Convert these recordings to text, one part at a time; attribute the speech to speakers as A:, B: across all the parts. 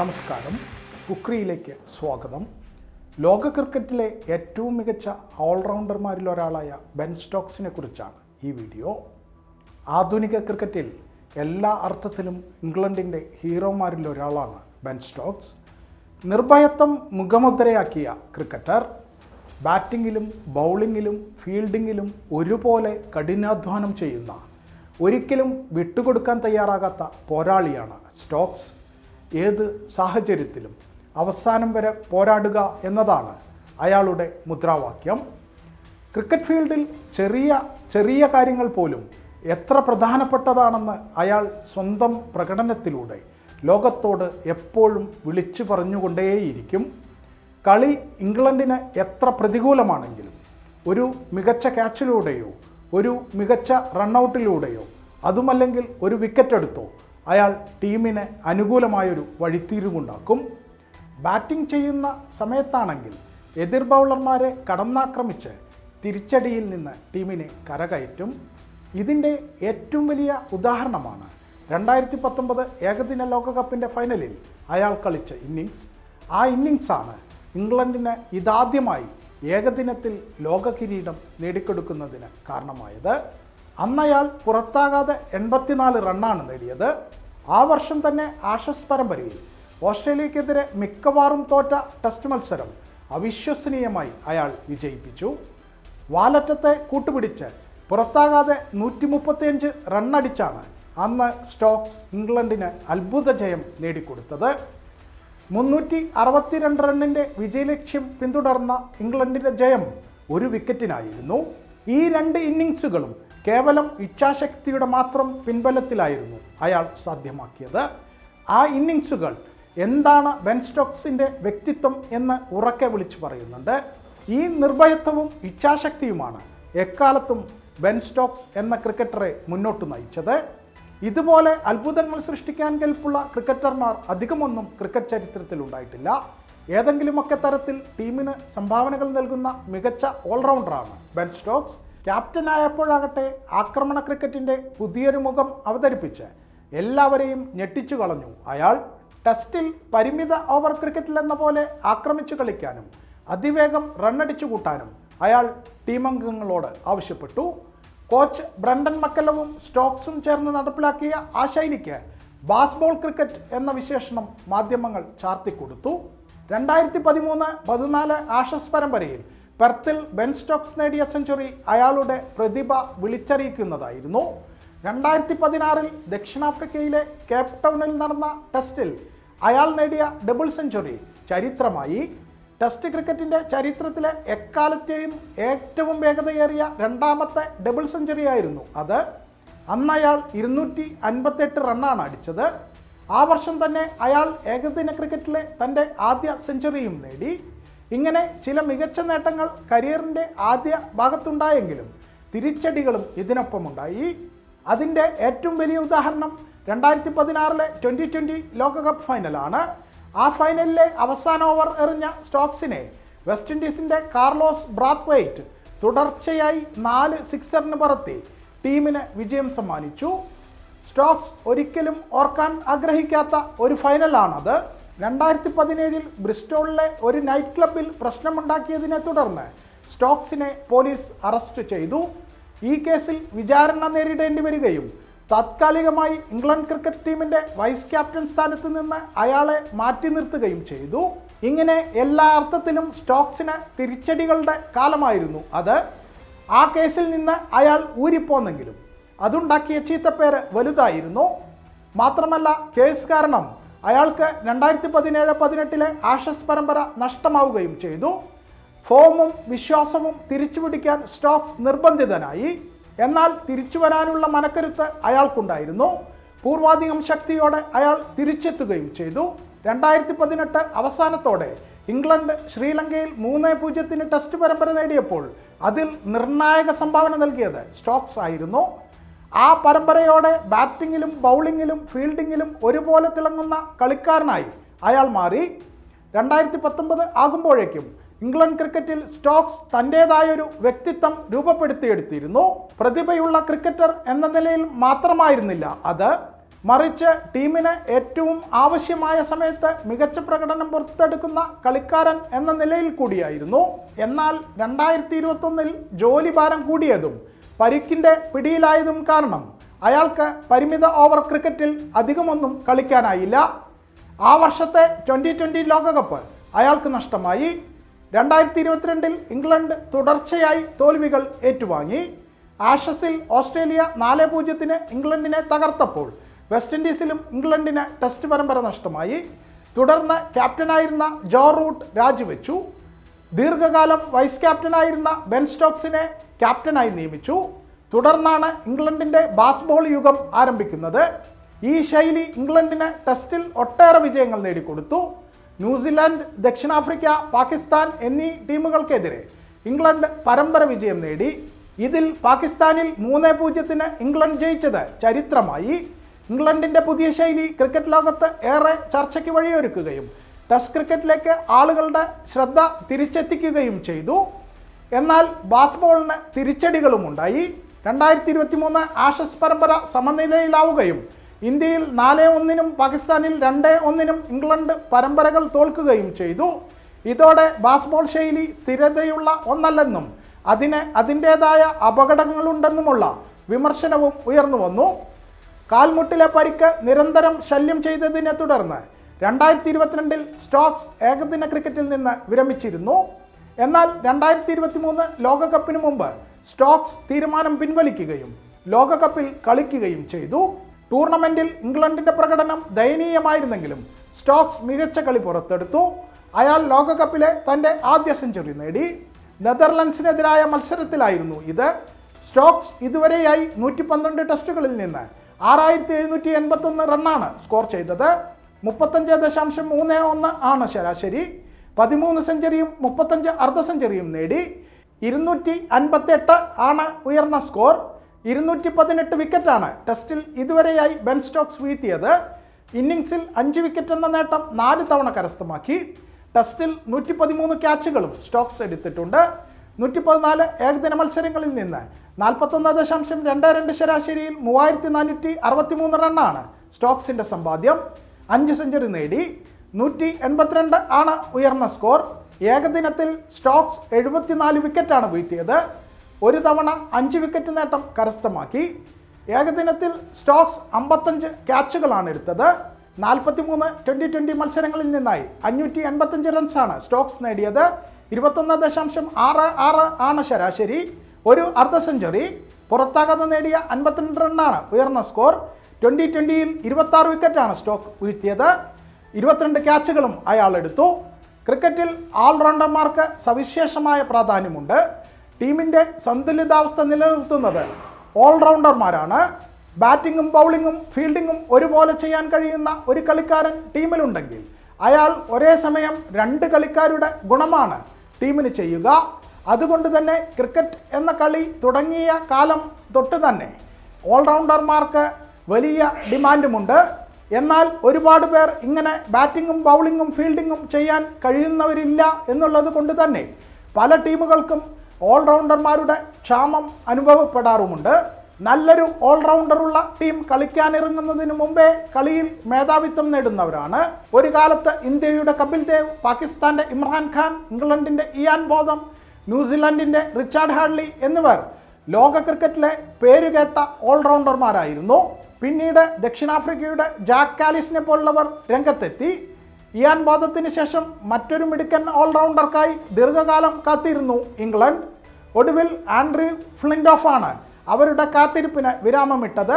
A: നമസ്കാരം. കുക്രിയിലേക്ക് സ്വാഗതം. ലോക ക്രിക്കറ്റിലെ ഏറ്റവും മികച്ച ഓൾറൗണ്ടർമാരിൽ ഒരാളായ ബെൻ സ്റ്റോക്സിനെ കുറിച്ചാണ് ഈ വീഡിയോ. ആധുനിക ക്രിക്കറ്റിൽ എല്ലാ അർത്ഥത്തിലും ഇംഗ്ലണ്ടിന്റെ ഹീറോമാരിൽ ഒരാളാണ് ബെൻ സ്റ്റോക്സ്. നിർഭയത്വം മുഖമുദ്രയാക്കിയ ക്രിക്കറ്റർ. ബാറ്റിങ്ങിലും ബൗളിങ്ങിലും ഫീൽഡിങ്ങിലും ഒരുപോലെ കഠിനാധ്വാനം ചെയ്യുന്ന ഒരിക്കലും വിട്ടുകൊടുക്കാൻ തയ്യാറാകാത്ത പോരാളിയാണ് സ്റ്റോക്സ്. ഏത് സാഹചര്യത്തിലും അവസാനം വരെ പോരാടുക എന്നതാണ് അയാളുടെ മുദ്രാവാക്യം. ക്രിക്കറ്റ് ഫീൽഡിൽ ചെറിയ ചെറിയ കാര്യങ്ങൾ പോലും എത്ര പ്രധാനപ്പെട്ടതാണെന്ന് അയാൾ സ്വന്തം പ്രകടനത്തിലൂടെ ലോകത്തോട് എപ്പോഴും വിളിച്ചു പറഞ്ഞുകൊണ്ടേയിരിക്കും. കളി ഇംഗ്ലണ്ടിന് എത്ര പ്രതികൂലമാണെങ്കിലും ഒരു മികച്ച ക്യാച്ചിലൂടെയോ ഒരു മികച്ച റണ്ണൗട്ടിലൂടെയോ അതുമല്ലെങ്കിൽ ഒരു വിക്കറ്റ് എടുത്തോ അയാൾ ടീമിന് അനുകൂലമായൊരു വഴിത്തിരിവുണ്ടാക്കും. ബാറ്റിംഗ് ചെയ്യുന്ന സമയത്താണെങ്കിൽ എതിർ ബൗളർമാരെ കടന്നാക്രമിച്ച് തിരിച്ചടിയിൽ നിന്ന് ടീമിനെ കരകയറ്റും. ഇതിന്റെ ഏറ്റവും വലിയ ഉദാഹരണമാണ് രണ്ടായിരത്തി പത്തൊമ്പത് ഏകദിന ലോകകപ്പിന്റെ ഫൈനലിൽ അയാൾ കളിച്ച ഇന്നിങ്സ്. ആ ഇന്നിങ്സാണ് ഇംഗ്ലണ്ടിന് ഇതാദ്യമായി ഏകദിനത്തിൽ ലോക കിരീടം നേടിക്കൊടുക്കുന്നതിന് കാരണമായത്. അന്നയാൾ പുറത്താകാതെ എൺപത്തിനാല് റണ്ണാണ് നേടിയത്. ആ വർഷം തന്നെ ആഷസ് പരമ്പരയിൽ ഓസ്ട്രേലിയക്കെതിരെ മിക്കവാറും തോറ്റ ടെസ്റ്റ് മത്സരം അവിശ്വസനീയമായി അയാൾ വിജയിപ്പിച്ചു. വാലറ്റത്തെ കൂട്ടുപിടിച്ച് പുറത്താകാതെ നൂറ്റി മുപ്പത്തിയഞ്ച് റണ്ണടിച്ചാണ് അന്ന് സ്റ്റോക്സ് ഇംഗ്ലണ്ടിന് അത്ഭുത ജയം നേടിക്കൊടുത്തത്. മുന്നൂറ്റി അറുപത്തിരണ്ട് റണ്ണിന്റെ വിജയലക്ഷ്യം പിന്തുടർന്ന ഇംഗ്ലണ്ടിന്റെ ജയം ഒരു വിക്കറ്റിനായിരുന്നു. ഈ രണ്ട് ഇന്നിങ്സുകളും കേവലം ഇച്ഛാശക്തിയുടെ മാത്രം പിൻബലത്തിലായിരുന്നു അയാൾ സാധ്യമാക്കിയത്. ആ ഇന്നിങ്സുകൾ എന്താണ് ബെൻ സ്റ്റോക്സിന്റെ വ്യക്തിത്വം എന്ന് ഉറക്കെ വിളിച്ചു പറയുന്നുണ്ട്. ഈ നിർഭയത്വവും ഇച്ഛാശക്തിയുമാണ് എക്കാലത്തും ബെൻ സ്റ്റോക്സ് എന്ന ക്രിക്കറ്ററെ മുന്നോട്ട് നയിച്ചത്. ഇതുപോലെ അത്ഭുതങ്ങൾ സൃഷ്ടിക്കാൻ കെൽപ്പുള്ള ക്രിക്കറ്റർമാർ അധികമൊന്നും ക്രിക്കറ്റ് ചരിത്രത്തിൽ ഉണ്ടായിട്ടില്ല. ഏതെങ്കിലുമൊക്കെ തരത്തിൽ ടീമിന് സംഭാവനകൾ നൽകുന്ന മികച്ച ഓൾറൗണ്ടറാണ് ബെൻ സ്റ്റോക്സ്. ക്യാപ്റ്റനായപ്പോഴാകട്ടെ ആക്രമണ ക്രിക്കറ്റിന്റെ പുതിയൊരു മുഖം അവതരിപ്പിച്ച് എല്ലാവരെയും ഞെട്ടിച്ചു കളഞ്ഞു. അയാൾ ടെസ്റ്റിൽ പരിമിത ഓവർ ക്രിക്കറ്റിൽ എന്ന പോലെ ആക്രമിച്ചു കളിക്കാനും അതിവേഗം റണ്ണടിച്ചു കൂട്ടാനും അയാൾ ടീമംഗങ്ങളോട് ആവശ്യപ്പെട്ടു. കോച്ച് ബ്രണ്ടൻ മക്കലവും സ്റ്റോക്സും ചേർന്ന് നടപ്പിലാക്കിയ ആ ശൈലിക്ക് ബാസ്ബോൾ ക്രിക്കറ്റ് എന്ന വിശേഷണം മാധ്യമങ്ങൾ ചാർത്തിക്കൊടുത്തു. രണ്ടായിരത്തി പതിമൂന്ന് പതിനാല് ആഷസ് പരമ്പരയിൽ പെർത്തിൽ ബെൻ സ്റ്റോക്സ് നേടിയ സെഞ്ചുറി അയാളുടെ പ്രതിഭ വിളിച്ചറിയിക്കുന്നതായിരുന്നു. രണ്ടായിരത്തി പതിനാറിൽ ദക്ഷിണാഫ്രിക്കയിലെ കേപ്പ് ടൗണിൽ നടന്ന ടെസ്റ്റിൽ അയാൾ നേടിയ ഡബിൾ സെഞ്ചുറി ചരിത്രമായി. ടെസ്റ്റ് ക്രിക്കറ്റിന്റെ ചരിത്രത്തിലെ എക്കാലത്തെയും ഏറ്റവും വേഗതയേറിയ രണ്ടാമത്തെ ഡബിൾ സെഞ്ചുറി ആയിരുന്നു അത്. അന്ന് അയാൾ ഇരുന്നൂറ്റി അൻപത്തെട്ട് റണ്ണാണ് അടിച്ചത്. ആ വർഷം തന്നെ അയാൾ ഏകദിന ക്രിക്കറ്റിലെ തന്റെ ആദ്യ സെഞ്ചുറിയും നേടി. ഇങ്ങനെ ചില മികച്ച നേട്ടങ്ങൾ കരിയറിന്റെ ആദ്യ ഭാഗത്തുണ്ടായെങ്കിലും തിരിച്ചടികളും ഇതിനൊപ്പമുണ്ടായി. അതിന്റെ ഏറ്റവും വലിയ ഉദാഹരണം രണ്ടായിരത്തി പതിനാറിലെ ട്വന്റി ട്വന്റി ലോകകപ്പ് ഫൈനലാണ്. ആ ഫൈനലിലെ അവസാന ഓവർ എറിഞ്ഞ സ്റ്റോക്സിനെ വെസ്റ്റ് ഇൻഡീസിന്റെ കാർലോസ് ബ്രാത്ത്വൈറ്റ് തുടർച്ചയായി നാല് സിക്സറിന് പറത്തി ടീമിന് വിജയം സമ്മാനിച്ചു. സ്റ്റോക്സ് ഒരിക്കലും ഓർക്കാൻ ആഗ്രഹിക്കാത്ത ഒരു ഫൈനലാണത്. രണ്ടായിരത്തി പതിനേഴിൽ ബ്രിസ്റ്റോളിലെ ഒരു നൈറ്റ് ക്ലബിൽ പ്രശ്നമുണ്ടാക്കിയതിനെ തുടർന്ന് സ്റ്റോക്സിനെ പോലീസ് അറസ്റ്റ് ചെയ്തു. ഈ കേസിൽ വിചാരണ നേരിടേണ്ടി വരികയും താത്കാലികമായി ഇംഗ്ലണ്ട് ക്രിക്കറ്റ് ടീമിന്റെ വൈസ് ക്യാപ്റ്റൻ സ്ഥാനത്ത് നിന്ന് അയാളെ മാറ്റി നിർത്തുകയും ചെയ്തു. ഇങ്ങനെ എല്ലാ അർത്ഥത്തിലും സ്റ്റോക്സിന് തിരിച്ചടികളുടെ കാലമായിരുന്നു അത്. ആ കേസിൽ നിന്ന് അയാൾ ഊരിപ്പോന്നെങ്കിലും അതുണ്ടാക്കിയ ചീത്തപ്പേര് വലുതായിരുന്നു. മാത്രമല്ല കേസ് കാരണം അയാൾക്ക് രണ്ടായിരത്തി പതിനേഴ് പതിനെട്ടിലെ ആഷസ് പരമ്പര നഷ്ടമാവുകയും ചെയ്തു. ഫോമും വിശ്വാസവും തിരിച്ചുപിടിക്കാൻ സ്റ്റോക്സ് നിർബന്ധിതനായി. എന്നാൽ തിരിച്ചു വരാനുള്ള മനക്കരുത്ത് അയാൾക്കുണ്ടായിരുന്നു. പൂർവാധികം ശക്തിയോടെ അയാൾ തിരിച്ചെത്തുകയും ചെയ്തു. രണ്ടായിരത്തി പതിനെട്ട് അവസാനത്തോടെ ഇംഗ്ലണ്ട് ശ്രീലങ്കയിൽ മൂന്ന് പൂജ്യത്തിന് ടെസ്റ്റ് പരമ്പര നേടിയപ്പോൾ അതിൽ നിർണായക സംഭാവന നൽകിയത് സ്റ്റോക്സ് ആയിരുന്നു. ആ പരമ്പരയോടെ ബാറ്റിങ്ങിലും ബൗളിങ്ങിലും ഫീൽഡിങ്ങിലും ഒരുപോലെ തിളങ്ങുന്ന കളിക്കാരനായി അയാൾ മാറി. രണ്ടായിരത്തി പത്തൊമ്പത് ആകുമ്പോഴേക്കും ഇംഗ്ലണ്ട് ക്രിക്കറ്റിൽ സ്റ്റോക്സ് തന്റേതായൊരു വ്യക്തിത്വം രൂപപ്പെടുത്തിയെടുത്തിരുന്നു. പ്രതിഭയുള്ള ക്രിക്കറ്റർ എന്ന നിലയിൽ മാത്രമായിരുന്നില്ല അത്. മറിച്ച് ടീമിന് ഏറ്റവും ആവശ്യമായ സമയത്ത് മികച്ച പ്രകടനം പുറത്തെടുക്കുന്ന കളിക്കാരൻ എന്ന നിലയിൽ കൂടിയായിരുന്നു. എന്നാൽ രണ്ടായിരത്തി ഇരുപത്തൊന്നിൽ ജോലി ഭാരം കൂടിയതും പരിക്കിന്റെ പിടിയിലായതും കാരണം അയാൾക്ക് പരിമിത ഓവർ ക്രിക്കറ്റിൽ അധികമൊന്നും കളിക്കാനായില്ല. ആ വർഷത്തെ ട്വന്റി ട്വന്റി ലോകകപ്പ് അയാൾക്ക് നഷ്ടമായി. രണ്ടായിരത്തി ഇരുപത്തിരണ്ടിൽ ഇംഗ്ലണ്ട് തുടർച്ചയായി തോൽവികൾ ഏറ്റുവാങ്ങി. ആഷസിൽ ഓസ്ട്രേലിയ നാല് പൂജ്യത്തിന് ഇംഗ്ലണ്ടിനെ തകർത്തപ്പോൾ വെസ്റ്റ് ഇൻഡീസിലും ഇംഗ്ലണ്ടിന് ടെസ്റ്റ് പരമ്പര നഷ്ടമായി. തുടർന്ന് ക്യാപ്റ്റനായിരുന്ന ജോ റൂട്ട് രാജിവെച്ചു. ദീർഘകാലം വൈസ് ക്യാപ്റ്റനായിരുന്ന ബെൻ സ്റ്റോക്സിനെ ക്യാപ്റ്റനായി നിയമിച്ചു. തുടർന്നാണ് ഇംഗ്ലണ്ടിന്റെ ബാസ്ബോൾ യുഗം ആരംഭിക്കുന്നത്. ഈ ശൈലി ഇംഗ്ലണ്ടിന് ടെസ്റ്റിൽ ഒട്ടേറെ വിജയങ്ങൾ നേടിക്കൊടുത്തു. ന്യൂസിലാൻഡ് ദക്ഷിണാഫ്രിക്ക പാകിസ്ഥാൻ എന്നീ ടീമുകൾക്കെതിരെ ഇംഗ്ലണ്ട് പരമ്പര വിജയം നേടി. ഇതിൽ പാകിസ്ഥാനിൽ മൂന്ന് പൂജ്യത്തിന് ഇംഗ്ലണ്ട് ജയിച്ചത് ചരിത്രമായി. ഇംഗ്ലണ്ടിന്റെ പുതിയ ശൈലി ക്രിക്കറ്റ് ലോകത്ത് ഏറെ ചർച്ചയ്ക്ക് വഴിയൊരുക്കുകയും ടെസ്റ്റ് ക്രിക്കറ്റിലേക്ക് ആളുകളുടെ ശ്രദ്ധ തിരിച്ചെത്തിക്കുകയും ചെയ്തു. എന്നാൽ ബാസ്ബോളിന് തിരിച്ചടികളും ഉണ്ടായി രണ്ടായിരത്തി ഇരുപത്തി മൂന്ന് ആഷസ് പരമ്പര സമനിലയിലാവുകയും ഇന്ത്യയിൽ നാല് ഒന്നിനും പാകിസ്ഥാനിൽ രണ്ട് ഒന്നിനും ഇംഗ്ലണ്ട് പരമ്പരകൾ തോൽക്കുകയും ചെയ്തു. ഇതോടെ ബാസ്ബോൾ ശൈലി സ്ഥിരതയുള്ള ഒന്നല്ലെന്നും അതിന് അതിന്റേതായ അപകടങ്ങളുണ്ടെന്നുമുള്ള വിമർശനവും ഉയർന്നു വന്നു. കാൽമുട്ടിലെ പരിക്ക് നിരന്തരം ശല്യം ചെയ്തതിനെ തുടർന്ന് രണ്ടായിരത്തി ഇരുപത്തിരണ്ടിൽ സ്റ്റോക്സ് ഏകദിന ക്രിക്കറ്റിൽ നിന്ന് വിരമിച്ചിരുന്നു. എന്നാൽ രണ്ടായിരത്തി ഇരുപത്തി മൂന്ന് ലോകകപ്പിന് മുമ്പ് സ്റ്റോക്സ് തീരുമാനം പിൻവലിക്കുകയും ലോകകപ്പിൽ കളിക്കുകയും ചെയ്തു. ടൂർണമെന്റിൽ ഇംഗ്ലണ്ടിന്റെ പ്രകടനം ദയനീയമായിരുന്നെങ്കിലും സ്റ്റോക്സ് മികച്ച കളി പുറത്തെടുത്തു. അയാൾ ലോകകപ്പിലെ തന്റെ ആദ്യ സെഞ്ചുറി നേടി. നെതർലൻഡ്സിനെതിരായ മത്സരത്തിലായിരുന്നു ഇത്. സ്റ്റോക്സ് ഇതുവരെയായി നൂറ്റി പന്ത്രണ്ട് ടെസ്റ്റുകളിൽ നിന്ന് ആറായിരത്തി എഴുന്നൂറ്റി എൺപത്തൊന്ന് റണ്ണാണ് സ്കോർ ചെയ്തത്. മുപ്പത്തഞ്ച് ദശാംശം മൂന്ന് ഒന്ന് ആണ് ശരാശരി. പതിമൂന്ന് സെഞ്ചുറിയും മുപ്പത്തഞ്ച് അർദ്ധ സെഞ്ചുറിയും നേടി. ഇരുന്നൂറ്റി അൻപത്തെട്ട് ആണ് ഉയർന്ന സ്കോർ. ഇരുന്നൂറ്റി പതിനെട്ട് വിക്കറ്റാണ് ടെസ്റ്റിൽ ഇതുവരെയായി ബെൻ സ്റ്റോക്സ് വീഴ്ത്തിയത്. ഇന്നിങ്സിൽ അഞ്ച് വിക്കറ്റ് എന്ന നേട്ടം നാല് തവണ കരസ്ഥമാക്കി. ടെസ്റ്റിൽ നൂറ്റി പതിമൂന്ന് ക്യാച്ചുകളും സ്റ്റോക്സ് എടുത്തിട്ടുണ്ട്. നൂറ്റി പതിനാല് ഏകദിന മത്സരങ്ങളിൽ നിന്ന് നാൽപ്പത്തൊന്ന് ദശാംശം രണ്ട് രണ്ട് ശരാശരിയിൽ മൂവായിരത്തി നാനൂറ്റി അറുപത്തി മൂന്ന് റണ്ണാണ് സ്റ്റോക്സിന്റെ സമ്പാദ്യം. അഞ്ച് സെഞ്ചുറി നേടി. നൂറ്റി എൺപത്തിരണ്ട് ആണ് ഉയർന്ന സ്കോർ. ഏകദിനത്തിൽ സ്റ്റോക്സ് എഴുപത്തിനാല് വിക്കറ്റാണ് വീഴ്ത്തിയത്. ഒരു തവണ അഞ്ച് വിക്കറ്റ് നേട്ടം കരസ്ഥമാക്കി. ഏകദിനത്തിൽ സ്റ്റോക്സ് അമ്പത്തഞ്ച് ക്യാച്ചുകളാണ് എടുത്തത്. നാൽപ്പത്തിമൂന്ന് ട്വന്റി ട്വന്റി മത്സരങ്ങളിൽ നിന്നായി അഞ്ഞൂറ്റി എൺപത്തഞ്ച് റൺസാണ് സ്റ്റോക്സ് നേടിയത്. ഇരുപത്തൊന്ന് ദശാംശം ആറ് ആറ് ആണ് ശരാശരി. ഒരു അർദ്ധ സെഞ്ചുറി. പുറത്താകാതെ നേടിയ അൻപത്തിരണ്ട് റണ്ണാണ് ഉയർന്ന സ്കോർ. ട്വന്റി ട്വന്റിയിൽ ഇരുപത്തി ആറ് വിക്കറ്റാണ് സ്റ്റോക്ക് വീഴ്ത്തിയത്. ഇരുപത്തിരണ്ട് ക്യാച്ചുകളും അയാൾ എടുത്തു. ക്രിക്കറ്റിൽ ഓൾറൗണ്ടർമാർക്ക് സവിശേഷമായ പ്രാധാന്യമുണ്ട്. ടീമിന്റെ സന്തുലിതാവസ്ഥ നിലനിർത്തുന്നത് ഓൾറൗണ്ടർമാരാണ്. ബാറ്റിങ്ങും ബൗളിങ്ങും ഫീൽഡിങ്ങും ഒരുപോലെ ചെയ്യാൻ കഴിയുന്ന ഒരു കളിക്കാരൻ ടീമിലുണ്ടെങ്കിൽ അയാൾ ഒരേ സമയം രണ്ട് കളിക്കാരുടെ ഗുണമാണ് ടീമിന് ചെയ്യുക. അതുകൊണ്ട് തന്നെ ക്രിക്കറ്റ് എന്ന കളി തുടങ്ങിയ കാലം തൊട്ട് തന്നെ ഓൾറൗണ്ടർമാർക്ക് വലിയ ഡിമാൻഡുമുണ്ട്. എന്നാൽ ഒരുപാട് പേർ ഇങ്ങനെ ബാറ്റിങ്ങും ബൗളിങ്ങും ഫീൽഡിങ്ങും ചെയ്യാൻ കഴിയുന്നവരില്ല എന്നുള്ളത് കൊണ്ട് തന്നെ പല ടീമുകൾക്കും ഓൾറൗണ്ടർമാരുടെ ക്ഷാമം അനുഭവപ്പെടാറുമുണ്ട്. നല്ലൊരു ഓൾറൗണ്ടറുള്ള ടീം കളിക്കാനിറങ്ങുന്നതിന് മുമ്പേ കളിയിൽ മേധാവിത്വം നേടുന്നവരാണ്. ഒരു കാലത്ത് ഇന്ത്യയുടെ കപിൽ ദേവ് പാകിസ്ഥാന്റെ ഇമ്രാൻഖാൻ ഇംഗ്ലണ്ടിന്റെ ഇയാൻ ബോധം ന്യൂസിലൻഡിന്റെ റിച്ചാർഡ് ഹാഡ്ലി എന്നിവർ ലോക ക്രിക്കറ്റിലെ പേരുകേട്ട ഓൾറൗണ്ടർമാരായിരുന്നു. പിന്നീട് ദക്ഷിണാഫ്രിക്കയുടെ ജാക്ക് കാലിസിനെ പോലുള്ളവർ രംഗത്തെത്തി. ഇയാൻ ബോധത്തിന് ശേഷം മറ്റൊരു മിടുക്കൻ ഓൾറൗണ്ടർക്കായി ദീർഘകാലം കാത്തിരുന്നു ഇംഗ്ലണ്ട്. ഒടുവിൽ ആൻഡ്രി ഫ്ലിൻഡോഫാണ് അവരുടെ കാത്തിരിപ്പിന് വിരാമമിട്ടത്.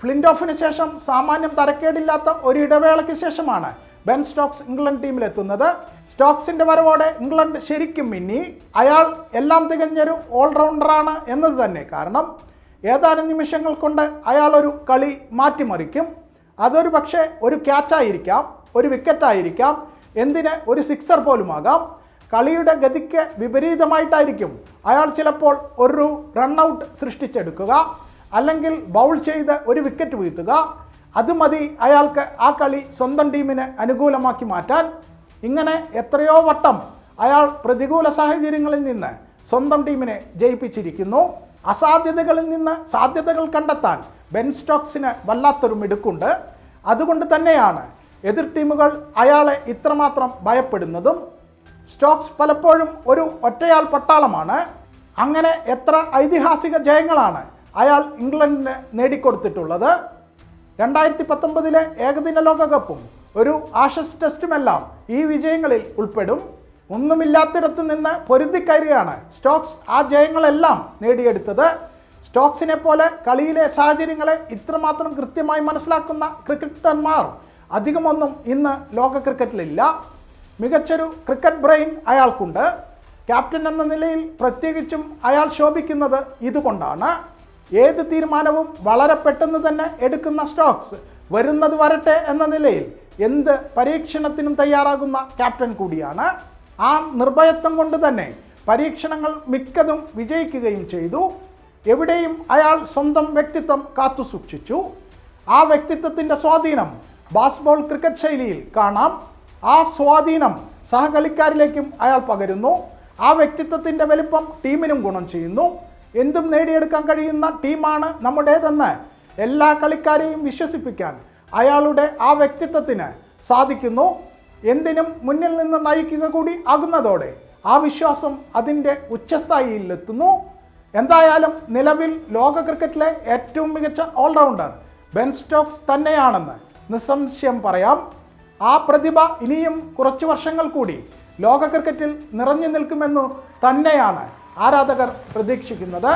A: ഫ്ലിൻഡോഫിന് ശേഷം സാമാന്യം തരക്കേടില്ലാത്ത ഒരു ഇടവേളയ്ക്ക് ശേഷമാണ് ബെൻ സ്റ്റോക്സ് ഇംഗ്ലണ്ട് ടീമിലെത്തുന്നത്. സ്റ്റോക്സിന്റെ വരവോടെ ഇംഗ്ലണ്ട് ശരിക്കും മിന്നി. അയാൾ എല്ലാം തികഞ്ഞൊരു ഓൾറൗണ്ടറാണ് എന്നത് തന്നെ കാരണം. ഏതാനും നിമിഷങ്ങൾ കൊണ്ട് അയാൾ ഒരു കളി മാറ്റിമറിക്കും. അതൊരു പക്ഷേ ഒരു ക്യാച്ചായിരിക്കാം ഒരു വിക്കറ്റായിരിക്കാം എന്തിന് ഒരു സിക്സർ പോലുമാകാം. കളിയുടെ ഗതിക്ക് വിപരീതമായിട്ടായിരിക്കും അയാൾ ചിലപ്പോൾ ഒരു റണ്ണൗട്ട് സൃഷ്ടിച്ചെടുക്കുക അല്ലെങ്കിൽ ബൗൾ ചെയ്ത് ഒരു വിക്കറ്റ് വീഴ്ത്തുക. അത് മതി അയാൾക്ക് ആ കളി സ്വന്തം ടീമിന് അനുകൂലമാക്കി മാറ്റാൻ. ഇങ്ങനെ എത്രയോ വട്ടം അയാൾ പ്രതികൂല സാഹചര്യങ്ങളിൽ നിന്ന് സ്വന്തം ടീമിനെ ജയിപ്പിച്ചിരിക്കുന്നു. അസാധ്യതകളിൽ നിന്ന് സാധ്യതകൾ കണ്ടെത്താൻ ബെൻ സ്റ്റോക്സിന് വല്ലാത്തൊരു മിടുക്കുണ്ട്. അതുകൊണ്ട് തന്നെയാണ് എതിർ ടീമുകൾ അയാളെ ഇത്രമാത്രം ഭയപ്പെടുന്നതും. സ്റ്റോക്സ് പലപ്പോഴും ഒരു ഒറ്റയാൾ പട്ടാളമാണ്. അങ്ങനെ എത്ര ഐതിഹാസിക ജയങ്ങളാണ് അയാൾ ഇംഗ്ലണ്ടിന് നേടിക്കൊടുത്തിട്ടുള്ളത്. രണ്ടായിരത്തി പത്തൊമ്പതിലെ ഏകദിന ലോകകപ്പും ഒരു ആഷസ് ടെസ്റ്റുമെല്ലാം ഈ വിജയങ്ങളിൽ ഉൾപ്പെടും. ഒന്നുമില്ലാത്തിടത്ത് നിന്ന് പൊരുതിക്കയറിയാണ് സ്റ്റോക്സ് ആ ജയങ്ങളെല്ലാം നേടിയെടുത്തത്. സ്റ്റോക്സിനെ പോലെ കളിയിലെ സാഹചര്യങ്ങളെ ഇത്രമാത്രം കൃത്യമായി മനസ്സിലാക്കുന്ന ക്രിക്കറ്റർമാർ അധികമൊന്നും ഇന്ന് ലോക ക്രിക്കറ്റിലില്ല. മികച്ചൊരു ക്രിക്കറ്റ് ബ്രെയിൻ അയാൾക്കുണ്ട്. ക്യാപ്റ്റൻ എന്ന നിലയിൽ പ്രത്യേകിച്ചും അയാൾ ശോഭിക്കുന്നത് ഇതുകൊണ്ടാണ്. ഏത് തീരുമാനവും വളരെ പെട്ടെന്ന് തന്നെ എടുക്കുന്ന സ്റ്റോക്സ് വരുന്നത് വരട്ടെ എന്ന നിലയിൽ എന്ത് പരീക്ഷണത്തിനും തയ്യാറാകുന്ന ക്യാപ്റ്റൻ കൂടിയാണ്. ആ നിർഭയത്വം കൊണ്ട് തന്നെ പരീക്ഷണങ്ങൾ മിക്കതും വിജയിക്കുകയും ചെയ്തു. എവിടെയും അയാൾ സ്വന്തം വ്യക്തിത്വം കാത്തു സൂക്ഷിച്ചു. ആ വ്യക്തിത്വത്തിന്റെ സ്വാധീനം ബാസ്ബോൾ ക്രിക്കറ്റ് ശൈലിയിൽ കാണാം. ആ സ്വാധീനം സഹകളിക്കാരിലേക്കും അയാൾ പകരുന്നു. ആ വ്യക്തിത്വത്തിന്റെ വലിപ്പം ടീമിനും ഗുണം ചെയ്യുന്നു. എന്തും നേടിയെടുക്കാൻ കഴിയുന്ന ടീമാണ് നമ്മുടേതെന്ന് എല്ലാ കളിക്കാരെയും വിശ്വസിപ്പിക്കാൻ അയാളുടെ ആ വ്യക്തിത്വത്തിന് സാധിക്കുന്നു. എന്തിനും മുന്നിൽ നിന്ന് നയിക്കുക കൂടി ആകുന്നതോടെ ആ വിശ്വാസം അതിന്റെ ഉച്ചസ്ഥായിയിലെത്തുന്നു. എന്തായാലും നിലവിൽ ലോക ക്രിക്കറ്റിലെ ഏറ്റവും മികച്ച ഓൾറൗണ്ടർ ബെൻ സ്റ്റോക്സ് തന്നെയാണെന്ന് നിസ്സംശയം പറയാം. ആ പ്രതിഭ ഇനിയും കുറച്ച് വർഷങ്ങൾ കൂടി ലോക ക്രിക്കറ്റിൽ നിറഞ്ഞു നിൽക്കുമെന്നു തന്നെയാണ് ആരാധകർ പ്രതീക്ഷിക്കുന്നത്.